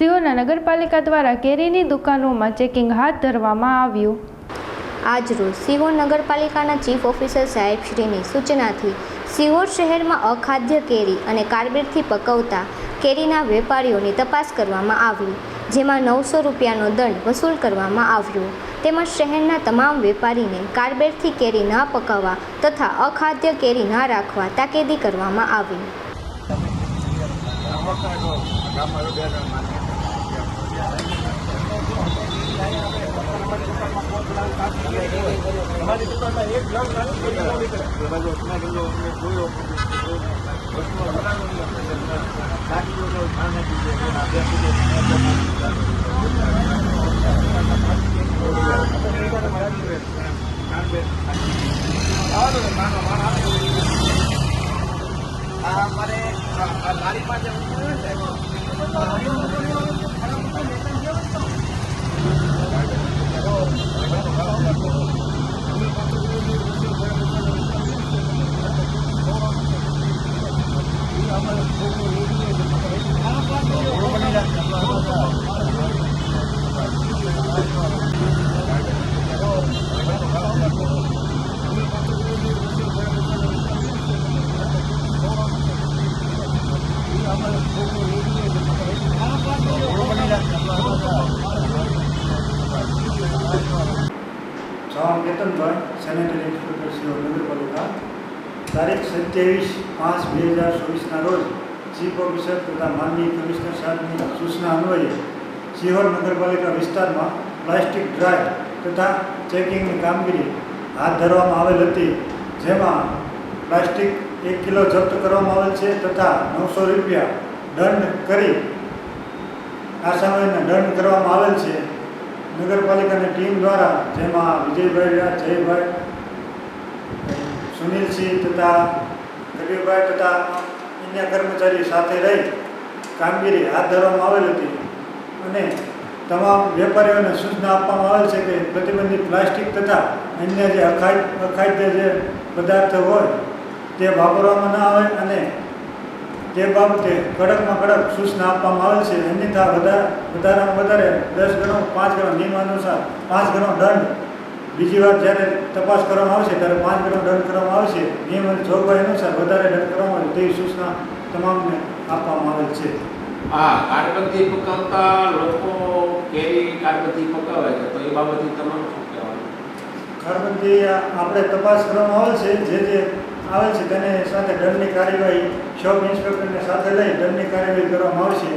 સિહોરના નગરપાલિકા દ્વારા કેરીની દુકાનોમાં ચેકિંગ હાથ ધરવામાં આવ્યું. આજરોજ સિહોર નગરપાલિકાના ચીફ ઓફિસર સાહેબ શ્રીની સૂચનાથી સિહોર શહેરમાં અખાદ્ય કેરી અને કાર્બેટથી પકવતા કેરીના વેપારીઓની તપાસ કરવામાં આવી જેમાં નવસો રૂપિયાનો દંડ વસૂલ કરવામાં આવ્યો. તેમજ શહેરના તમામ વેપારીને કાર્બેટથી કેરી ન પકવવા તથા અખાદ્ય કેરી ન રાખવા તાકીદી કરવામાં આવી. મારી દુકાનમાં એક ગ્રામ નાની જોયો અમારે લારીમાં જવું ને? 저항했던 걸 쟤네들이 부를 것이 없는 걸 보니까 તારીખ સત્યાવીસ પાંચ બે હજાર ચોવીસના રોજ ચીફ ઓફિસર તથા માનનીય કમિશનર સાહેબની સૂચના અન્વયે સિહોર નગરપાલિકા વિસ્તારમાં પ્લાસ્ટિક ડ્રાય તથા ચેકિંગની કામગીરી હાથ ધરવામાં આવેલ હતી, જેમાં પ્લાસ્ટિક એક કિલો જપ્ત કરવામાં આવેલ છે તથા નવસો રૂપિયા દંડ કરી આસામીને દંડ કરવામાં આવેલ છે. નગરપાલિકાની ટીમ દ્વારા જેમાં વિજયભાઈ, જયભાઈ સુનિલસિંહ તથા કબીરભાઈ તથા અન્ય કર્મચારી સાથે રહી કામગીરી હાથ ધરવામાં આવેલ હતી અને તમામ વેપારીઓને સૂચના આપવામાં આવેલ છે કે પ્રતિબંધિત પ્લાસ્ટિક તથા અન્ય જે અખાદ્ય અખાદ્ય જે પદાર્થ હોય તે વાપરવામાં ન આવે અને તે બાબતે કડકમાં કડક સૂચના આપવામાં આવેલ છે. અન્યથા વધારે, વધારામાં વધારે દસ ગણો, પાંચ ગણો નિયમ અનુસાર પાંચ ગણો દંડ બીજી વાર જ્યારે તપાસ કરવામાં આવશે ત્યારે પાંચ ગ્રામ દંડ કરવામાં આવશે. નિયમ અને જોગવાઈ અનુસાર વધારે દંડ કરવામાં આવે તેવી સૂચના તમામને આપવામાં આવેલ છે. હા કારબંધી પકાવતા લોકો કેરી કારબંધી પકાવે છે? તો એ બાબતે તમારું શું કહેવાનું? ખરબંધી આપણે તપાસ કરવામાં આવે છે. જે જે આવે છે તેને સાથે દંડની કાર્યવાહી શોપ ઇન્સ્પેક્ટરને સાથે લઈ દંડની કાર્યવાહી કરવામાં આવશે.